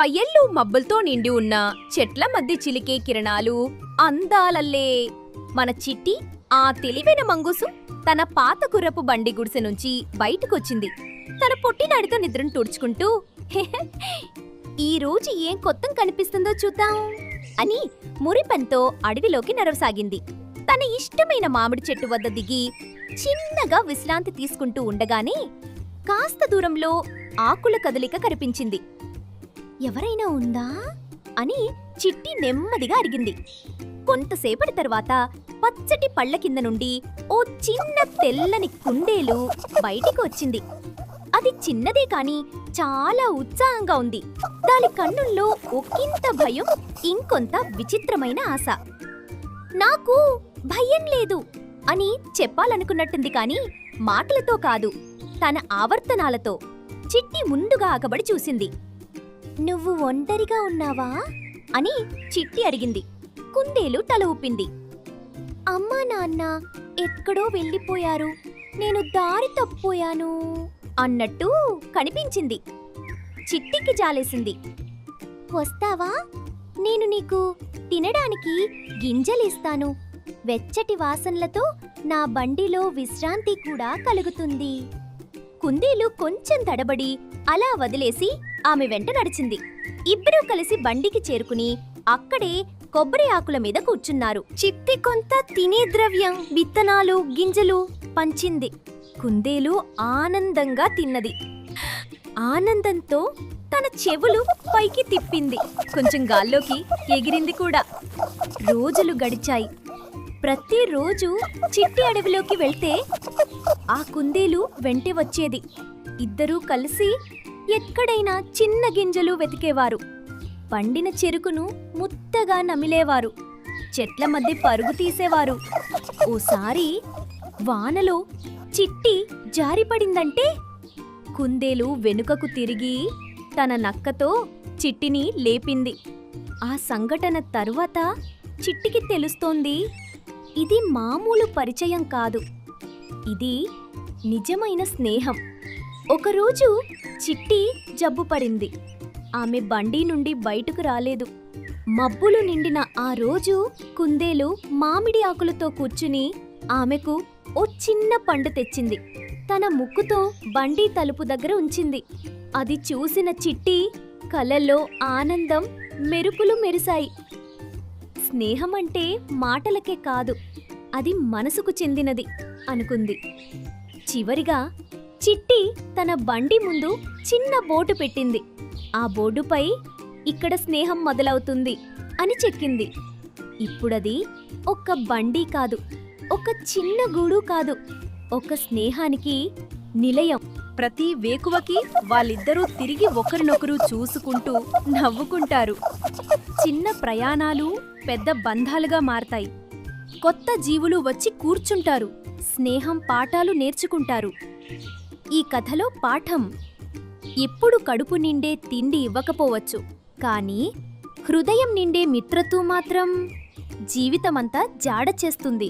పయ్యళ్ళు మబ్బులతో నిండి ఉన్న చెట్ల మధ్య చిలికే కిరణాలు అందాలల్లే. మన చిట్టి ఆ తెలివైన మంగుసు తన పాత గుర్రపు బండి గుడిసె నుంచి బయటకొచ్చింది. తన పొట్టినాడితో నిద్రను తుడుచుకుంటూ "హెహె, ఈ రోజు ఏం కొత్తం కనిపిస్తుందో చూద్దాం అని మురిపంతో అడవిలోకి నడవసాగింది. తన ఇష్టమైన మామిడి చెట్టు వద్ద దిగి చిన్నగా విశ్రాంతి తీసుకుంటూ ఉండగానే కాస్త దూరంలో ఆకుల కదలిక కనిపించింది. ఎవరైనా ఉందా? అని చిట్టి నెమ్మదిగా అడిగింది. కొంతసేపటి తర్వాత పచ్చటి పళ్ళ కింద నుండి ఓ చిన్న తెల్లని కుండేలు బయటికి వచ్చింది. అది చిన్నదే కాని చాలా ఉత్సాహంగా ఉంది. దాని కన్నుల్లో ఒకంత భయం ఇంకొంత విచిత్రమైన ఆశ. నాకు భయం లేదు అని చెప్పాలనుకున్నట్టుంది కాని మాటలతో కాదు తన ఆవర్తనాలతో. చిట్టి ముందుగా ఆగబడి చూసింది. నువ్వు ఒంటరిగా ఉన్నావా? అని చిట్టి అడిగింది. కుందేలు తల ఊపింది. అమ్మా నాన్న ఎక్కడో వెళ్ళిపోయారు. నేను దారి తప్పిపోయాను అన్నట్టు కనిపించింది. చిట్టికి జాలేసింది. వస్తావా? నేను నీకు తినడానికి గింజలిస్తాను. వెచ్చటి వాసనలతో నా బండిలో విశ్రాంతి కూడా కలుగుతుంది. కుందేలు కొంచెం తడబడి అలా వదిలేసి ఆమె వెంట నడిచింది. ఇద్దరూ కలిసి బండికి చేరుకుని అక్కడే కొబ్బరి ఆకుల మీద కూర్చున్నారు. చిత్తి కొంత తినే ద్రవ్యం విత్తనాలు గింజలు పంచింది. కుందేలు ఆనందంగా తిన్నది. ఆనందంతో తన చెవులు పైకి తిప్పింది. కొంచెం గాల్లోకి ఎగిరింది కూడా. రోజులు గడిచాయి. ప్రతిరోజు చిట్టి అడవిలోకి వెళ్తే ఆ కుందేలు వెంటి వచ్చేది. ఇద్దరూ కలిసి ఎక్కడైనా చిన్న గింజలు వెతికేవారు. పండిన చెరుకును ముత్తగా నమిలేవారు. చెట్ల మధ్య పరుగు తీసేవారు. ఓసారి వానలో చిట్టి జారిపడిందంటే కుందేలు వెనుకకు తిరిగి తన నక్కతో చిట్టిని లేపింది. ఆ సంఘటన తరువాత చిట్టికి తెలుస్తోంది ఇది మామూలు పరిచయం కాదు. ఇది నిజమైన స్నేహం. ఒకరోజు చిట్టి జబ్బు పడింది. ఆమె బండి నుండి బయటకు రాలేదు. మబ్బులు నిండిన ఆ రోజు కుందేలు మామిడి ఆకులతో కూర్చుని ఆమెకు ఓ చిన్న పండు తెచ్చింది. తన ముక్కుతో బండి తలుపు దగ్గర ఉంచింది. అది చూసిన చిట్టి కలలో ఆనందం మెరుపులు మెరిశాయి. స్నేహం అంటే మాటలకే కాదు అది మనసుకు చెందినది అనుకుంది. చివరిగా చిట్టి తన బండి ముందు చిన్న బోటు పెట్టింది. ఆ బోర్డుపై ఇక్కడ స్నేహం మొదలవుతుంది అని చెక్కింది. ఇప్పుడది ఒక్క బండి కాదు ఒక చిన్న గూడు కాదు ఒక స్నేహానికి నిలయం. ప్రతి వేకువకి వాళ్ళిద్దరూ తిరిగి ఒకరినొకరు చూసుకుంటూ నవ్వుకుంటారు. చిన్న ప్రయాణాలు పెద్ద బంధాలుగా మారతాయి. కొత్త జీవులు వచ్చి కూర్చుంటారు. స్నేహం పాఠాలు నేర్చుకుంటారు. ఈ కథలో పాఠం. ఎప్పుడు కడుపు నిండే తిండి ఇవ్వకపోవచ్చు. కానీ హృదయం నిండే మిత్రత్వం మాత్రం జీవితమంతా జాడ చేస్తుంది.